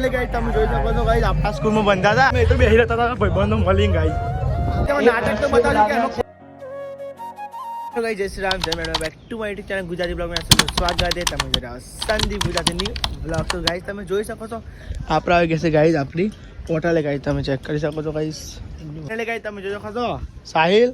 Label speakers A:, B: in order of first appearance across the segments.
A: Finally ગાઈ તમે જોઈ શકો છો ગાઈ આપણા સ્કૂલમાં બંધા હતા. મેં તો બેસી રહેતા હતા ભાઈબંધો મળીને ગાઈ નાટક તો બતાવ્યું કે ગાઈ જય શ્રી રામ જય madam. Back to my YouTube channel Gujarati બ્લોગમાં આપનું સ્વાગત છે. તમે જોઈ સંદીપ ગુજરાતીની બ્લોગ તો ગાઈઝ તમે જોઈ શકો છો. આપણે આવી ગયા છે ગાઈઝ આપણી પોટાલે ગાઈઝ તમે ચેક કરી શકો છો ગાઈઝ એટલે ગાઈઝ તમે જોઈ શકો છો. સાહિલ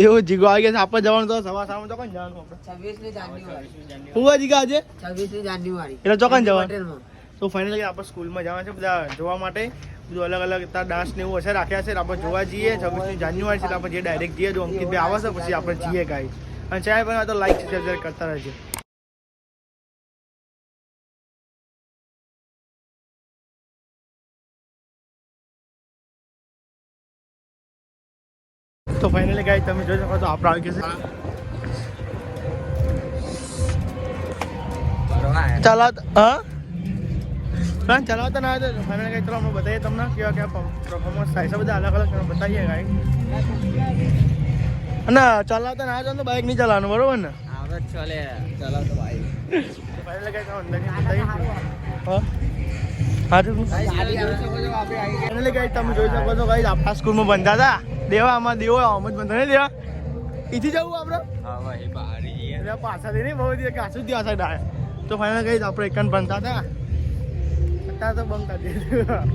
A: દેવો જીગો આવી ગયા છે. આપણે જવાનું તો સવા સામે તો કોણ જવાનું? આપણે
B: છવ્વીસમી જાન્યુઆરી.
A: હું જીગા આજે?
B: છવ્વીસમી જાન્યુઆરી.
A: એટલે ચોકન જવાનું. તો ફાઇનલી આપણે સ્કૂલમાં જવાના છે. બધા જોવા માટે બધું અલગ અલગ તાર ડાન્સ ને એવું હશે રાખ્યા છે. આપણે જોવા જઈએ. છવ્વીસમી જાન્યુઆરી છે આપણે જે ડાયરેક્ટ જઈએ જો અંકિતભાઈ આવે છે પછી આપણે જઈએ ગાઈ અને ચાય પણ તો લાઈક શેર કરતા રહેજો. તો ફાઇનલી ગાઈ તમે જોઈ શકો તો આપણે આવી ગયા છે. ચલાવતા હા? ના ચલાવતા ના આવે તો ફાઇનલ કઈ ચલો અમે બતાવીએ તમને કેવા કેવા પરફોર્મન્સ થાય છે. બધા અલગ અલગ બતાવીએ ગાઈ અને ચલાવતા ના આવે તો બાઇક નહીં ચલાવવાનું બરોબર ને?
B: આવડત ચાલે ચલાવ તો ભાઈ
A: ફાઇનલ કઈ તમે કઈ જોઈ શકો છો ગાઈ આપણા સ્કૂલમાં બનતા હતા દેવા આમાં દેવો આમ જ બંધા નહીં દેવા? એથી જવું આપણે?
B: હા ભાઈ બહારી
A: પાછાથી નહીં બહુ દિવસ કાશું આવે. તો ફાઇનલ કઈ આપણે એકન બનતા હતા અત્યારે તો બંધ કરી દીધું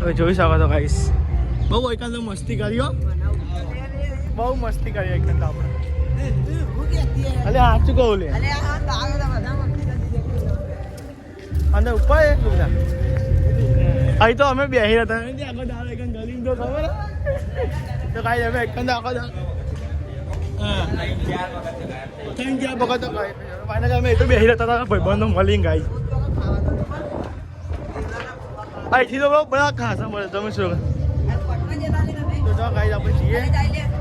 A: હવે જોઈ શકો તો ગાઈસ બહુ એકન તો મસ્તી કર્યો બહુ મસ્તી કરી એકન તો આપણે. અલે સાચું કહું લે? અને ઉપર અહીં તો અમે બેસી હતા. આખો દાડો એક ગલી તો ખબર તો કાંઈ અમે એક આખો દાડો હા. ત્રણ ચાર વખત તો અમે એ તો બેસી રહેતા હતા ભાઈબંધો મળીને ગાય અહીંથી તો બહુ બધા ખાસા મળે. તમે શું તો જો આપણે જઈએ.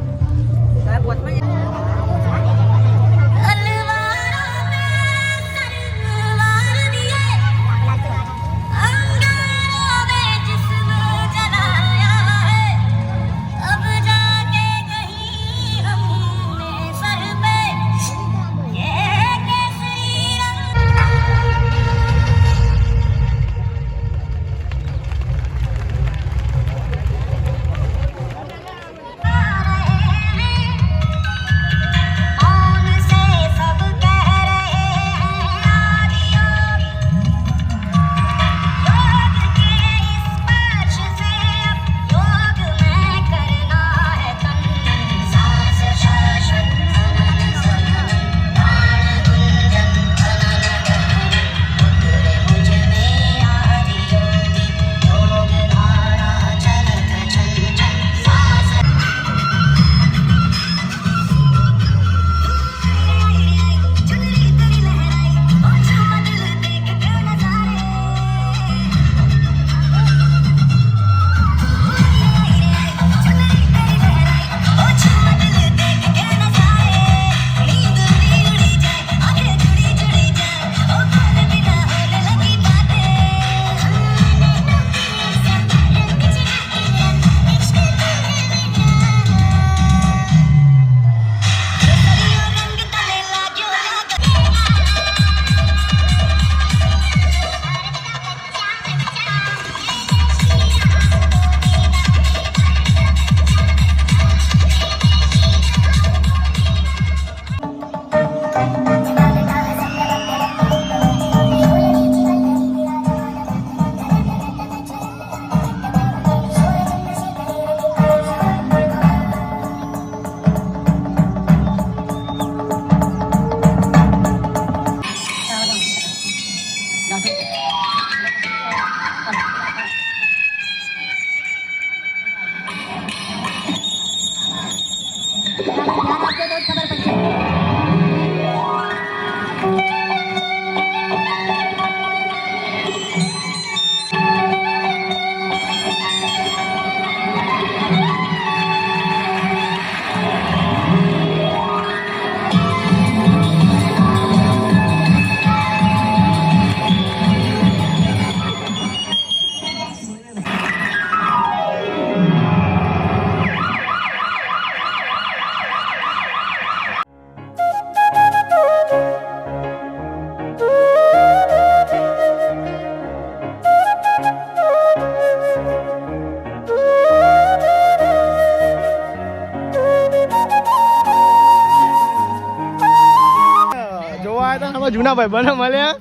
A: ભાઈ, બને મળ્યા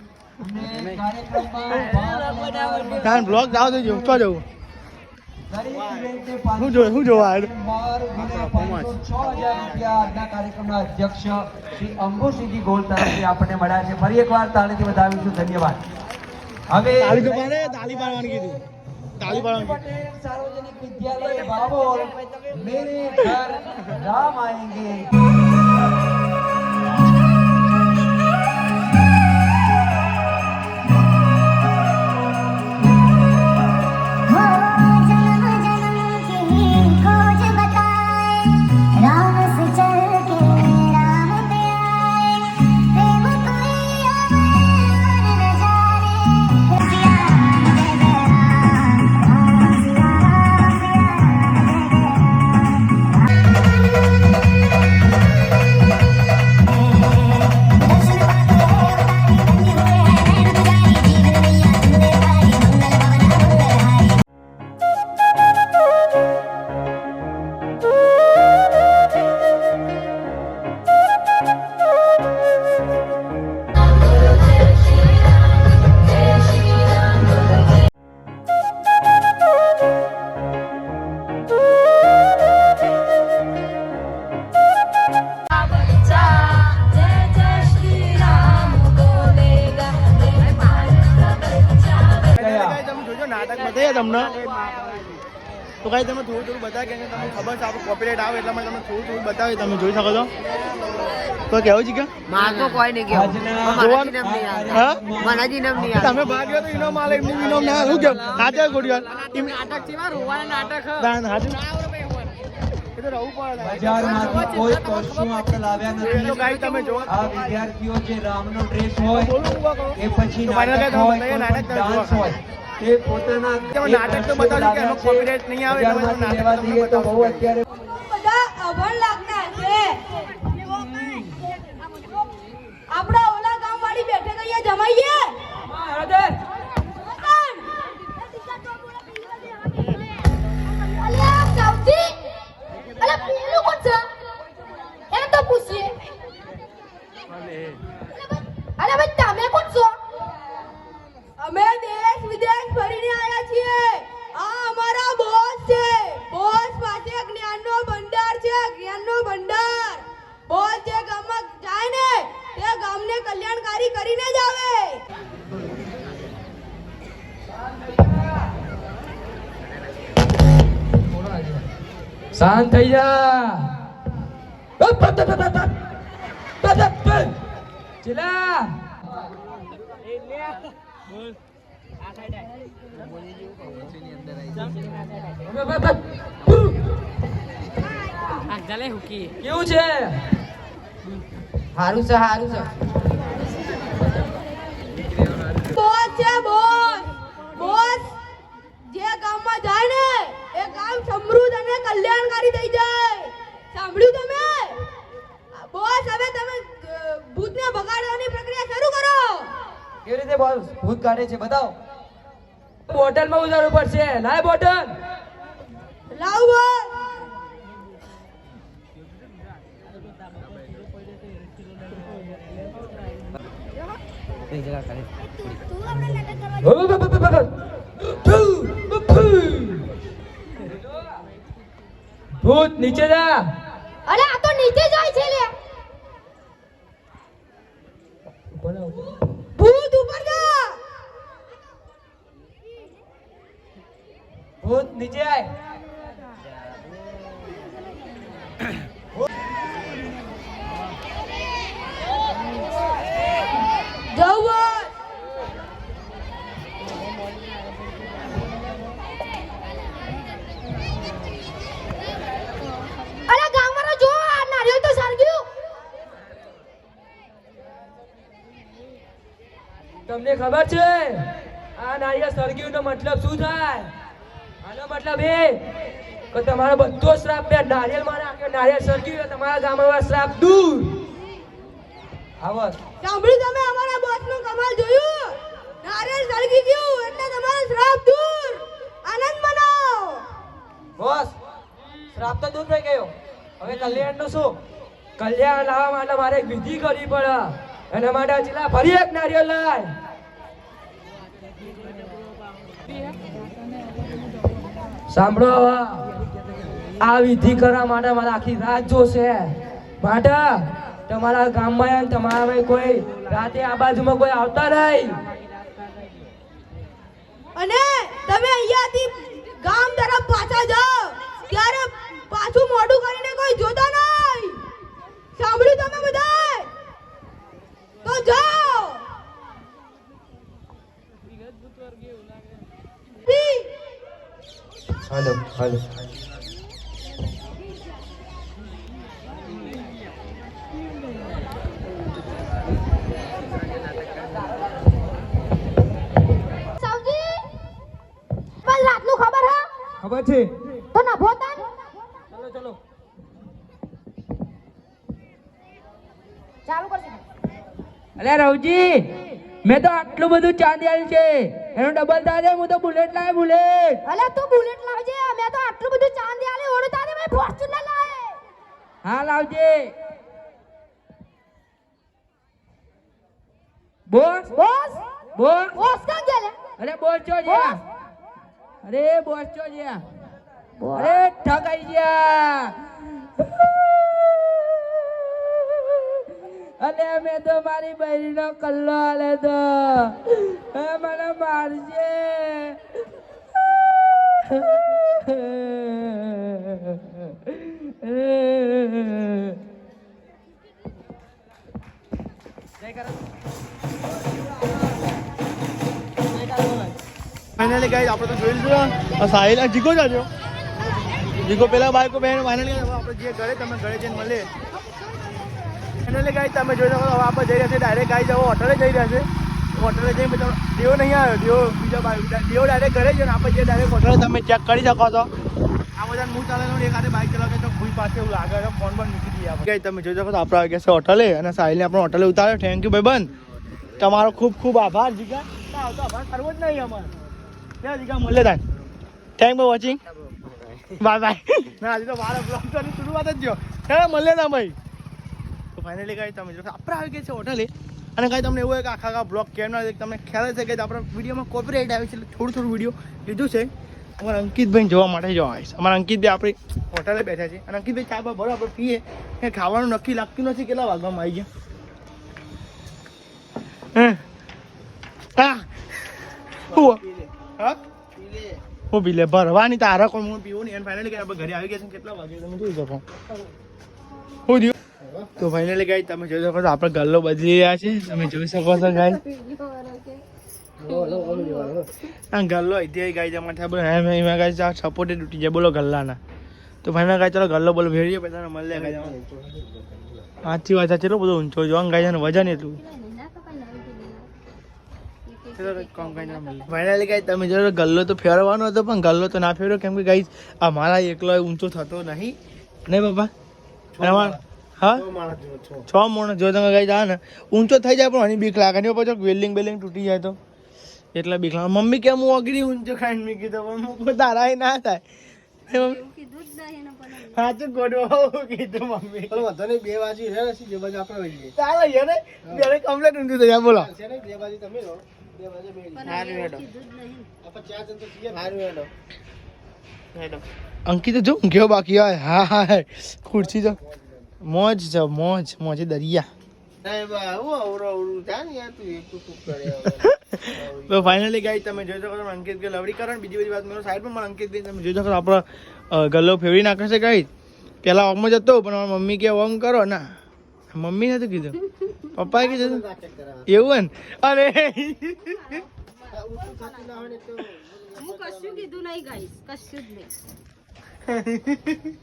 A: તાન બ્લોગ જાવ તો જો, તો જવું.
C: અધ્યક્ષ શ્રી અંબુસિંહજી ગોલ તરફથી આપણને મળ્યા છે ફરી એકવાર તાળીથી વધાવીશું હવે
A: તો પાડે તાળી પાડવાની કીધી.
C: સાર્વજનિક વિદ્યાલય બાબોલ, મેરે
A: થોડું કે તમને ખબર છે? આપણું કોપીરાઇટ આવે એટલા માટે તમે થોડું થોડું બતાવે તમે જોઈ શકો છો. તો કેવું છે કે?
B: મારતો કોઈ નહીં કેવું
A: જોવાનું-
B: મને નહીં આવે
A: હા?
B: મને જ ઇનામ નહીં આવે
A: તમે ભાગ લો તો ઇનામ આલે એમની ઇનામ ના શું કેમ? હાજર ગોડિયાલ એમ
B: નાટક છે રોવાના નાટક
A: દાન હાજર તો
C: બજારમાંથી કોઈ કશું આપણે લાવ્યા નથી.
A: કાંઈ તમે જો
C: આ વિદ્યાર્થીઓ જે રામનો ડ્રેસ હોય એ પછી નાટક હોય ડાન્સ હોય તે પોતાના
A: નાટક તો બતાવ્યું કે
C: એનો
A: કોપીરાઇટ નહીં આવે એટલે નાટક
C: લેવા
A: તમને
C: તો બહુ અત્યારે
D: બધા અભણ લાગના છે. આપડા ઓલા ગામ વાળી બેઠક અહીંયા જમાઈએ
C: શાંત થઈ જા. કેવું છે?
B: સારું છે સારું છે.
D: બોસ છે, બોસ. બોસ, જે ગામમાં જાય ને એ ગામ સમૃદ્ધ અને કલ્યાણકારી થઈ જાય. સાંભળ્યું તમે? બોસ હવે તમે ભૂતને ભગાડવાની પ્રક્રિયા શરૂ કરો.
C: કેવી રીતે બોલ ભૂત કાઢે છે બતાવો. બોટલમાં ઉતારવું પડશે. લાય બોટલ.
D: લાવ બોસ
C: ભૂત નીચે જા.
D: અરે આ તો નીચે જાય છે લે ભૂત ઉપર જા
C: ભૂત નીચે આય
D: જાવ બોસ અરે ગામવાળા જો આ નારિયેળ તો સળગ્યું
C: તમને ખબર છે? આ નારિયેળ સળગ્યું નો મતલબ શું થાય? આનો મતલબ એ કે તમારો બધો શ્રાપ બે નારિયેળમાં નાખ્યો નારિયેળ સળગ્યું તમારા ગામમાં શ્રાપ દૂર. આવો
D: સાંભળ્યું તમે અમારા બોસનું કમાલ જોયું? નારિયેળ સળગી ગયું એટલે તમારો શ્રાપ દૂર. આનંદ મનાવો.
C: બોસ. શ્રાપ તો દૂર થઈ ગયો. હવે કલ્યાણનું શું? કલ્યાણ લાવવા માટે મારે એક વિધિ કરવી પડે. એના માટે ચીલા ફરી એક નારિયેળ લાય સાંભળો આ વિધિ કરવા માટે મારે આખી રાત જોશે. માટે તમારા ગામમાં તમારા કોઈ રાતે આ બાજુમાં કોઈ આવતા નહીં.
D: અને તમે અહીંયાથી ગામ તરફ પાછા જાઓ. ત્યારે પાછું મોઢું કરીને કોઈ જોતા નહીં. સાંભળ્યું તમે બધાય તો જાઓ બી.
A: હાલો હાલો.
E: સાવજી બસ રાતનું ખબર
C: છે.
E: તો ના ભોતા
C: ચલો ચલો.
E: ચાલુ કરજો.
C: અરે રવજી મેં તો આટલું બધું ચાંદી આવ્યું છે. એનો ડબલ થાય હું તો બુલેટ લાય બુલેટ
E: અલે તું બુલેટ મેં ફોર્ચ્યુનર લાવે
C: હા લાવજે બોસ?
E: બોસ?
C: બોસ?
E: બોસ કાં ગેલે
C: અરે બોસ છો જ્યાં. અરે બોસ ચો જ્યાં. અરે ઠગાઈ ગયા અને અમે તો મારી બહેરીનો કલ્લો આલે તો. એ મને મારજે.
A: ફાઇનલી ગાઈસ આપણે તો જોઈ લીધું, આ સાહિલ, આ જીગો જાજો જીગો પેલા બાઈકો બેન ફાઇનલી આપણે જે ઘરે, તમે ઘરે જઈને મળે ફાઇનલી ગાઈસ તમે જોઈ શકો હવે આપણે જઈ રહ્યા છે ડાયરેક્ટ ગાઈસ હવે હોટલે જઈ રહ્યા છે હોટલે જઈને દેવો નહીં આવ્યો દેવો બીજા દેવો ડાયરેક્ટ ઘરે જઈને આપણે જે ડાયરેક્ટ હોટલે તમે ચેક કરી શકો છો. આ બધા હું ચાલે એક હાથે ચલાવે તો ભૂઈ પાસે એવું લાગે. છે ફોન પણ મૂકી દઈએ તમે જોઈ શકો તો આપણે આવી છે હોટલે અને સાહિલને આપણે હોટલે ઉતાર્યો. થેન્ક યુ ભાઈ બંધ તમારો ખૂબ ખૂબ આભાર, જીગા. આવતો આભાર કરવો જ નહીં અમારે. ત્યાં જીગા મળે તાન થેન્ક ફોર વોચિંગ બાય ના, આજે તો મારા બ્લોગ તો શરૂઆત જ થયો. હે મળે ના ભાઈ. તો ફાઇનલી કાંઈ તમે જો આપણે આવી ગયા છે હોટલે. અને કાંઈ તમને એવું હોય કે આખા આખા બ્લોગ કેમ ના તમને ખ્યાલ છે કે આપણા વિડીયોમાં કોપીરાઇટ આવે છે, એટલે થોડું થોડું વીડિયો લીધું છે. અમારા અંકિતભાઈ જોવા માટે જોવા આવીશ અમારા અંકિતભાઈ આપણી હોટલે બેઠા છે. અને અંકિતભાઈ ચા બા આપણે પીએ. કે ખાવાનું નક્કી લાગતું નથી કેટલા વાગવામાં આવી ગયા. હા? હું. પી લે. ભરવાની તારા કોઈ હું પીવું નહીં. ફાઇનલી ગયા આપણે ઘરે આવી ગયા છે કેટલા વાગે? તમે જોઈ શકો. હું થયું તો ફાઇનલી ગાઈ તમે જોઈ શકો છો આપણે ગલ્લો બદલી રહ્યા છે તમે જોઈ શકો છો ગાઈ બોલો એમ એમાં ગાઈ આ સપોર્ટે તૂટી જાય. બોલો ગલ્લાના. તો ફાઇનલ ગાય ચાલો ગલ્લો બોલો ભેળીએ પછી મળે ગાઈ સાચી વાત કેટલો બધો ઊંચો જો ગાય છે ને વજન એટલું. ફાઇનલી ગાઈ તમે જો ગલ્લો તો ફેરવાનો હતો પણ ગલ્લો તો ના ફેર્યો કેમ કે ગાઈ આ મારા એકલો ઊંચો થતો નહીં. નહીં બાપા? હા? છ માણસ જો તમે ગાઈ જા ને ઊંચો થઈ જાય પણ એની બીક લાગે નહીં. પછી વેલ્ડિંગ બેલ્ડિંગ તૂટી જાય તો. એટલે બીક મમ્મી કેમ હું અઘરી ઊંચો ખાઈને મૂકી દો પણ મૂકું તારા એ ના થાય. હે? ગોડવા કીધું મમ્મી.
F: બે બાજુ રહે છે બે બાજુ આપણે રહીએ
A: ચાલો યાર ત્યારે કમ્પ્લેટ ઊંધું થઈ જાય બોલો.
F: બે બાજુ તમે રહો. બે બાજુ બે
A: સારું હેડો.
F: આપણે ચાર જણ તો છીએ. સારું હેડો.
A: હેડો. અંકિત જો ઊંઘ્યો બાકી હોય હા હા ખુરશી જો. મોજ છે મોજ મોજે દરિયા.
F: તું એકલું તું કરે
A: તો ફાઇનલી ગાઈ તમે જોઈ શકો અંકિત કે લવડી કરો ને બીજી બધી વાત મેરો સાઈડ પણ અંકિત ભાઈ તમે જોઈ શકો આપણો ગલ્લો ફેરવી નાખે છે ગાઈ પેલા ઓમ જ હતો પણ મારા મમ્મી કે ઓમ કરો ના. મમ્મી નતું કીધું. પપ્પાએ કીધું. એવું ને અરે.
B: હું કશું કીધું નહીં ગાઈસ કશું જ નહીં.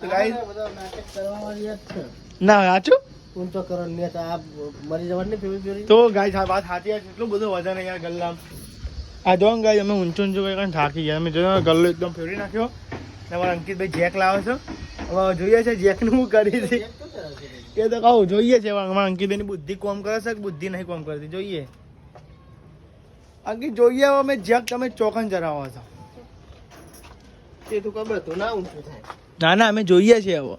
A: તો ગાઈ
F: બધા નાટક કરવા વાળી જ છે.
A: ના સાચું
F: ઊંચો કરો ને તો આ મરી જવાની ફેવરી ફેરી
A: તો ગાય આ વાત સાચી છે એટલું બધું વજન યાર ગલ્લામ. આ જો ગાઈસ અમે ઊંચું ઊંચું કઈ કઈ થાકી ગયા. અમે જોયો ગલ્લો એકદમ ફેરી નાખ્યો. ને અમારા અંકિતભાઈ જેક લાવે છે. હવે જોઈએ છે જેકનું હું કરી છે. એ તો કહું જોઈએ છે. અમારા અંકિતભાઈની બુદ્ધિ કોમ કરે છે બુદ્ધિ નહીં કોમ કરતી? જોઈએ. અંકિત જોઈએ હવે અમે જેક તમે ચોકન જરાવો છો.
F: તે તું ખબર તો ના ઊંચું થાય.
A: ના ના અમે જોઈએ છીએ હવે.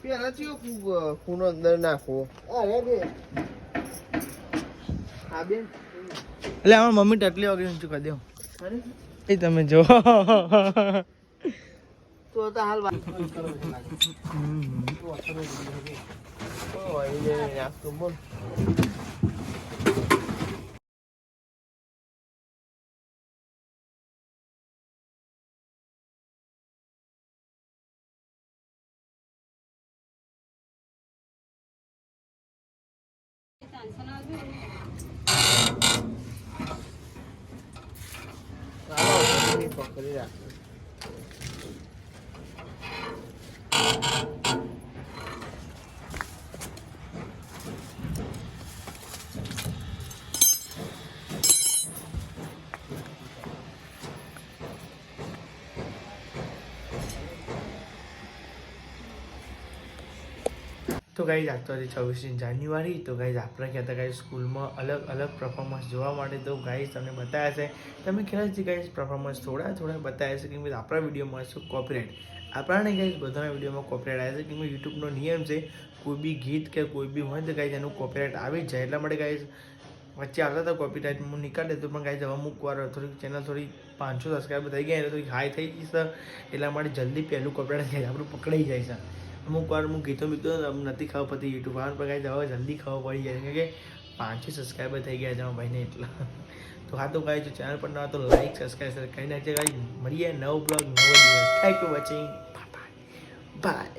F: પેલા થયો ખૂનો અંદર નાખવો અરે બેન
A: એટલે આમાં મમ્મી ટટલી વાગી શું કરી દઉં એ તમે જો
F: તો તો હાલ વાત કરો લે નાખતો બોલ ચાલો પકડી રાખ
A: તો ગાઈઝ આજ તો આજે છવ્વીસમી જાન્યુઆરી તો ગાઈઝ આપણે કહેતા ગાઈઝ સ્કૂલમાં અલગ અલગ પરફોર્મન્સ જોવા માટે તો ગાઈઝ તમને બતાવ્યા છે. તમે ખ્યાલ છે ગાઈઝ પરફોર્મન્સ થોડા થોડા બતાવ્યા છે કે આપણા વિડીયોમાં છે કોપીરાઇટ આપણાને ગાઈઝ બધાના વિડીયોમાં કોપીરાઇટ આવે છે કે યુટ્યુબનો નિયમ છે, કોઈ બી ગીત કે કોઈ બી હોય તો ગાઈઝ એનું કોપીરાઇટ આવી જાય એટલા માટે ગાઈઝ વચ્ચે આવતા હતા કોપીરાઇટ હું નીકાળી દેતો પણ ગાઈઝ જવા મૂકવા થોડીક ચેનલ થોડી પાંચસો સબસ્ક્રાઈબર થઈ ગયા એટલે થોડી હાઈ થઈ ગઈ છે, એટલા માટે જલ્દી પહેલું કોપીરાઇટ આપણું પકડાઈ જાય છે. અમુક વાર હું ગીતો બીતો નથી ખબર પડતી. યુટ્યુબ પર પણ ગાઈઝ હવે જલ્દી ખબર પડી જાય. કારણ કે પાંચસો સબસ્ક્રાઈબર થઈ ગયા છે મારા ભાઈને એટલા. તો હા, તો ગાઈ જો ચેનલ પર ના તો લાઈક સબસ્ક્રાઈબ કરી નાખજે કાંઈ મળીએ નવ બ્લોગ નવો દિવસ. Thank you watching bye bye